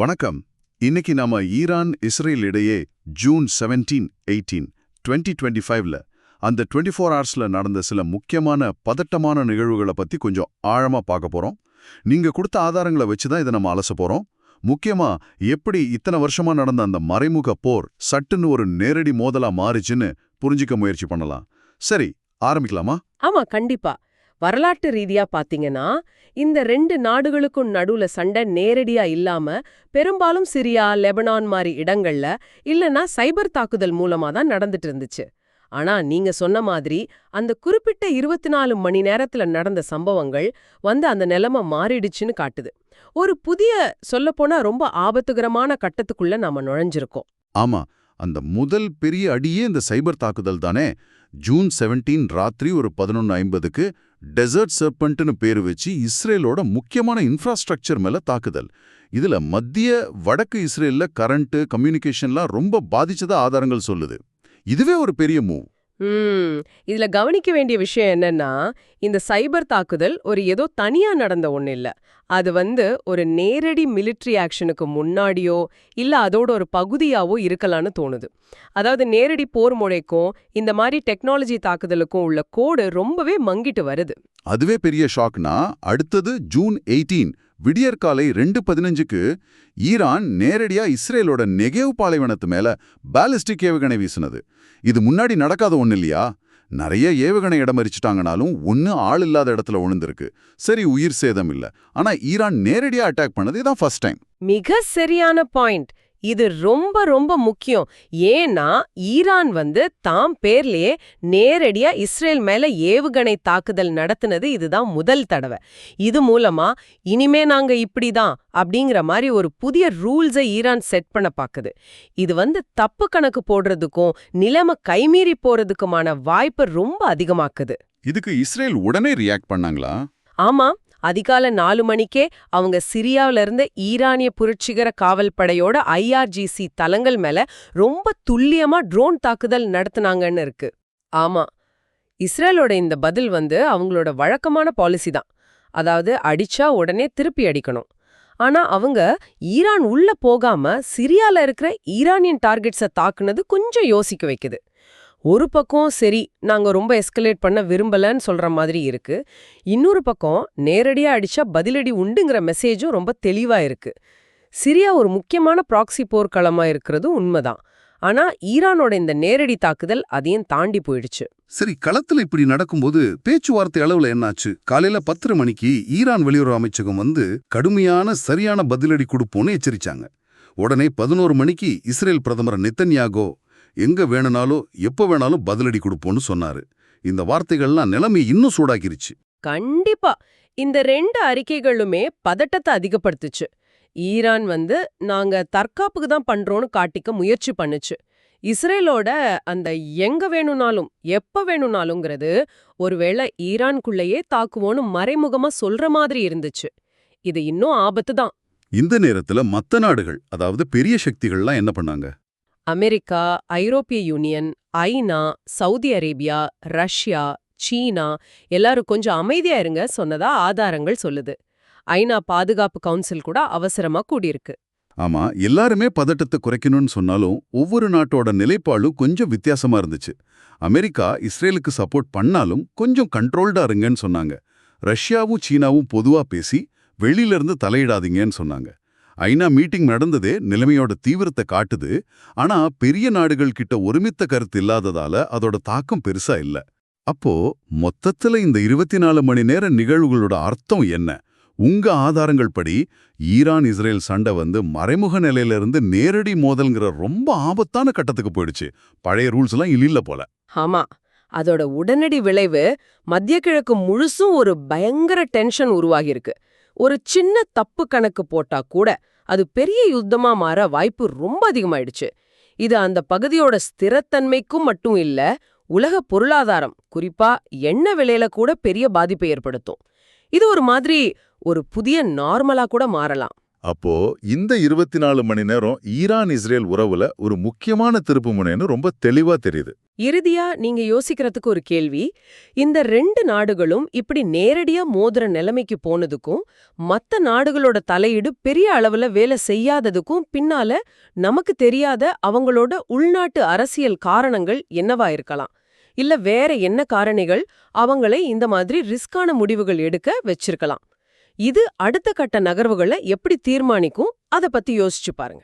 வணக்கம். இன்னைக்கு நாம ஈரான் இஸ்ரேல் இடையே June seventeen eighteen twenty twenty ஃபைவ்ல அந்த டுவெண்ட்டி ஃபோர் ஹவர்ஸில் நடந்த சில முக்கியமான பதட்டமான நிகழ்வுகளை பத்தி கொஞ்சம் ஆழமா பார்க்க போறோம். நீங்க கொடுத்த ஆதாரங்களை வச்சு தான் இதை நம்ம அலச போகிறோம் முக்கியமா எப்படி இத்தனை வருஷமா நடந்த அந்த மறைமுக போர் சட்டுன்னு ஒரு நேரடி மோதலா மாறுச்சுன்னு புரிஞ்சிக்க முயற்சி பண்ணலாம். சரி ஆரம்பிக்கலாமா? ஆமாம் கண்டிப்பா. வரலாற்று ரீதியா பாத்தீங்கன்னா இந்த ரெண்டு நாடுகளுக்கும் நடுவுல சண்டை நேரடியா இல்லாம பெரும்பாலும் சிரியா லெபனான் மாதிரி இடங்கள்ல இல்லனா சைபர் தாக்குதல் மூலமா தான் நடந்துட்டு இருந்துச்சு. ஆனா நீங்க சொன்ன மாதிரி அந்த குறிப்பிட்ட இருபத்தி நாலு மணி நேரத்துல நடந்த சம்பவங்கள் வந்து அந்த நிலைமை மாறிடுச்சுன்னு காட்டுது. ஒரு புதிய சொல்லப்போனா ரொம்ப ஆபத்துகரமான கட்டத்துக்குள்ள நாம நுழைஞ்சிருக்கோம். ஆமா அந்த முதல் பெரிய அடியே இந்த சைபர் தாக்குதல் தானே. ஜூன் செவன்டீன் ராத்திரி ஒரு பதினொன்று ஐம்பதுக்கு டெசர்ட் சர்பண்ட்னு பேரு வச்சு இஸ்ரேலோட முக்கியமான இன்ஃப்ராஸ்ட்ரக்சர் மேல தாக்குதல். இதுல மத்திய வடக்கு இஸ்ரேல்ல கரண்ட் கம்யூனிகேஷன்லாம் ரொம்ப பாதிச்சதா ஆதாரங்கள் சொல்லுது. இதுவே ஒரு பெரிய மூவ் ம். இதுல கவனிக்க வேண்டிய விஷயம் என்னன்னா இந்த சைபர் தாக்குதல் ஒரு ஏதோ தனியா நடந்த ஒண்ணு இல்ல. அது வந்து ஒரு நேரடி மிலிட்ரி ஆக்ஷனுக்கு முன்னாடியோ இல்ல அதோட ஒரு பகுதியாவோ இருக்கலாம்னு தோணுது. அதாவது நேரடி போர் முறைக்கும் இந்த மாதிரி டெக்னாலஜி தாக்குதலுக்கும் உள்ள கோடு ரொம்பவே மங்கிட்டு வருது. அதுவே பெரிய ஷாக்னா அடுத்தது ஜூன் எயிட்டீன் விடியற்காலை ரெண்டு பதினஞ்சுக்கு ஈரான் நேரடியா இஸ்ரேலோட நெகேவ் பாலைவனத்து மேல பாலிஸ்டிக் ஏவுகணை வீசினது. இது முன்னாடி நடக்காத ஒண்ணு இல்லையா? நிறைய ஏவுகணை இடமறிச்சிட்டாங்கனாலும் ஒன்று ஆள் இல்லாத இடத்துல விழுந்திருக்கு சரி உயிர் சேதம் இல்ல. ஆனா ஈரான் நேரடியா அட்டாக் பண்ணது இதான் ஃபர்ஸ்ட் டைம். மிக சரியான பாயிண்ட். இது ரொம்ப ரொம்ப முக்கியம். ஏன்னா ஈரான் வந்து தாம் பேர்லயே நேரடியா இஸ்ரேல் மேல ஏவுகணை தாக்குதல் நடத்துனது இதுதான் முதல் தடவை. இது மூலமா இனிமே நாங்க இப்படிதான் அப்படிங்கிற மாதிரி ஒரு புதிய ரூல்ஸை ஈரான் செட் பண்ண பாக்குது. இது வந்து தப்பு கணக்கு போடுறதுக்கும் நிலைமை கைமீறி போறதுக்குமான வாய்ப்பை ரொம்ப அதிகமாக்குது. இதுக்கு இஸ்ரேல் உடனே ரியாக்ட் பண்ணாங்களா? ஆமா. அதிகாலை நாலு மணிக்கே அவங்க சிரியாவில இருந்த ஈரானிய புரட்சிகர காவல் படையோட ஐஆர்ஜிசி தளங்கள் மேல ரொம்ப துல்லியமா ட்ரோன் தாக்குதல் நடத்துனாங்கன்னு இருக்கு. ஆமா இஸ்ரேலோட இந்த பதில் வந்து அவங்களோட வழக்கமான பாலிசி தான். அதாவது அடிச்சா உடனே திருப்பி அடிக்கணும். ஆனா அவங்க ஈரான் உள்ள போகாம சிரியால இருக்கிற ஈரானியன் டார்கெட்ஸை தாக்குனது கொஞ்சம் யோசிக்க வைக்குது. ஒரு பக்கம் சரி நாங்க ரொம்ப எஸ்கலேட் பண்ண விரும்பலன்னு சொல்ற மாதிரி இருக்கு. இன்னொரு பக்கம் நேரடியா அடிச்சா பதிலடி உண்டுங்கிற மெசேஜும் ரொம்ப தெளிவா இருக்கு. சிரியா ஒரு முக்கியமான ப்ராக்சி போர்க்களமா இருக்கிறது உண்மைதான். ஆனா ஈரானோட இந்த நேரடி தாக்குதல் அதையும் தாண்டி போயிடுச்சு. சரி களத்துல இப்படி நடக்கும்போது பேச்சுவார்த்தை அளவுல என்னாச்சு? காலையில பத்தரை மணிக்கு ஈரான் வெளியுறவு அமைச்சகம் வந்து கடுமையான சரியான பதிலடி கொடுப்போம்னு எச்சரிச்சாங்க. உடனே பதினோரு மணிக்கு இஸ்ரேல் பிரதமர் நித்தன்யாகோ எங்க வேணுனாலும் எப்ப வேணாலும் பதிலடி கொடுப்போம்னு சொன்னாரு. இந்த வார்த்தைகள்லாம் நிலைமை இன்னும் சூடாக்கிருச்சு கண்டிப்பா. இந்த ரெண்டு அறிக்கைகளுமே பதட்டத்தை அதிகப்படுத்துச்சு. ஈரான் வந்து நாங்க தற்காப்புக்கு தான் பண்றோம்னு காட்டிக்க முயற்சி பண்ணுச்சு. இஸ்ரேலோட அந்த எங்க வேணும்னாலும் எப்ப வேணும்னாலுங்கிறது ஒருவேளை ஈரான்குள்ளேயே தாக்குவோன்னு மறைமுகமா சொல்ற மாதிரி இருந்துச்சு. இது இன்னும் ஆபத்து தான். இந்த நேரத்துல மத்த நாடுகள் அதாவது பெரிய சக்திகள்லாம் என்ன பண்ணாங்க? அமெரிக்கா ஐரோப்பிய யூனியன் ஐநா சவுதி அரேபியா ரஷ்யா சீனா எல்லாரும் கொஞ்சம் அமைதியா இருங்க சொன்னதா ஆதாரங்கள் சொல்லுது. ஐநா பாதுகாப்பு கவுன்சில் கூட அவசரமா கூடியிருக்கு. ஆமா எல்லாருமே பதட்டத்தை குறைக்கணும்னு சொன்னாலும் ஒவ்வொரு நாட்டோட நிலைப்பாடும் கொஞ்சம் வித்தியாசமா இருந்துச்சு. அமெரிக்கா இஸ்ரேலுக்கு சப்போர்ட் பண்ணாலும் கொஞ்சம் கண்ட்ரோல்டா இருங்கன்னு சொன்னாங்க. ரஷ்யாவும் சீனாவும் பொதுவா பேசி வெளியில இருந்து தலையிடாதீங்கன்னு சொன்னாங்க. ஐநா மீட்டிங் நடந்ததே நிலைமையோட தீவிரத்தை காட்டுது. ஆனா பெரிய நாடுகள் கிட்ட ஒருமித்த கருத்து இல்லாததால அதோட தாக்கம் பெருசா இல்ல. அப்போ மொத்தத்துல இந்த இருபத்தி நாலு மணி நேர நிகழ்வுகளோட அர்த்தம் என்ன? உங்க ஆதாரங்கள் படி ஈரான் இஸ்ரேல் சண்டை வந்து மறைமுக நிலையில இருந்து நேரடி மோதல்ங்கிற ரொம்ப ஆபத்தான கட்டத்துக்கு போயிடுச்சு. பழைய ரூல்ஸ் எல்லாம் இல்ல போல. ஆமா. அதோட உடனடி விளைவு மத்திய கிழக்கு முழுசும் ஒரு பயங்கர டென்ஷன் உருவாகியிருக்கு. ஒரு சின்ன தப்பு கணக்கு போட்டா கூட அது பெரிய யுத்தமா மாற வாய்ப்பு ரொம்ப அதிகமாயிடுச்சு. இது அந்த பகுதியோட ஸ்திரத்தன்மைக்கும் மட்டும் இல்ல உலக பொருளாதாரம் குறிப்பா எண்ணெய் விலையில கூட பெரிய பாதிப்பை ஏற்படுத்தும். இது ஒரு மாதிரி ஒரு புதிய நார்மலா கூட மாறலாம். அப்போ இந்த இருபத்தி நாலு மணி நேரம் ஈரான் இஸ்ரேல் உறவுல ஒரு முக்கியமான திருப்புமுனைன்னு ரொம்ப தெளிவா தெரியுது. இறுதியா நீங்க யோசிக்கிறதுக்கு ஒரு கேள்வி. இந்த ரெண்டு நாடுகளும் இப்படி நேரடியா மோதுற நிலைமைக்கு போனதுக்கும் மத்த நாடுகளோட தலையீடு பெரிய அளவுல வேலை செய்யாததுக்கும் பின்னால நமக்கு தெரியாத அவங்களோட உள்நாட்டு அரசியல் காரணங்கள் என்னவா இருக்கலாம்? இல்ல வேற என்ன காரணிகள் அவங்களை இந்த மாதிரி ரிஸ்கான முடிவுகள் எடுக்க வச்சிருக்கலாம்? இது அடுத்த கட்ட நகர்வுகளை எப்படி தீர்மானிக்கும் அத பத்தி யோசிச்சு பாருங்க.